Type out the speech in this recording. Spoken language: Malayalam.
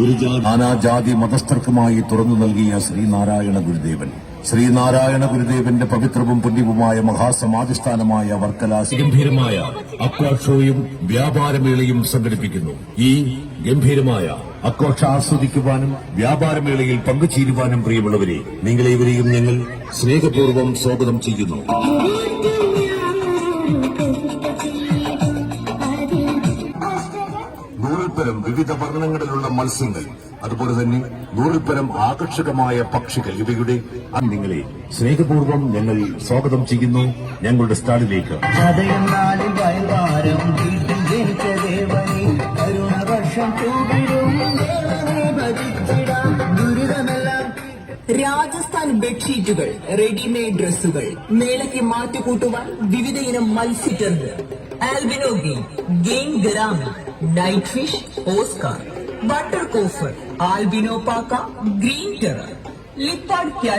ഒരു ജാതി നാനാജാതി മതസ്ഥർക്കുമായി തുറന്നു നൽകിയ ശ്രീനാരായണ ഗുരുദേവൻ. ശ്രീനാരായണ ഗുരുദേവന്റെ പവിത്രവും പുണ്യവുമായ മഹാസമാധിസ്ഥാനമായ വർക്കല ഗംഭീരമായ അക്വാഷോയും വ്യാപാരമേളയും സംഘടിപ്പിക്കുന്നു. ഈ ഗംഭീരമായ അക്വാഷ ആസ്വദിക്കുവാനും വ്യാപാരമേളയിൽ പങ്കുചേരുവാനും പ്രിയമുള്ളവരെ നിങ്ങളേവരെയും ഞങ്ങൾ സ്നേഹപൂർവം സ്വാഗതം ചെയ്യുന്നു. നൂറിൽപ്പരം വിവിധ വർണങ്ങളിലുള്ള മത്സ്യങ്ങൾ അതുപോലെ തന്നെ നൂറിൽപ്പരം ആകർഷകമായ പക്ഷികൾ ഇവയുടെ നിങ്ങളെ സ്നേഹപൂർവം ഞങ്ങൾ സ്വാഗതം ചെയ്യുന്നു ഞങ്ങളുടെ സ്റ്റാളിലേക്ക്. രാജസ്ഥാൻ ബെഡ്ഷീറ്റുകൾ റെഡിമെയ്ഡ് ഡ്രസ്സുകൾ മേളയ്ക്ക് മാറ്റുകൂട്ടുവാൻ വിവിധ ഇനം ആൽബിനോ ഗെയിം game gourami. Knight fish oscar butter coffer albino पाका ग्रीन टेरर लिपार्ड क्या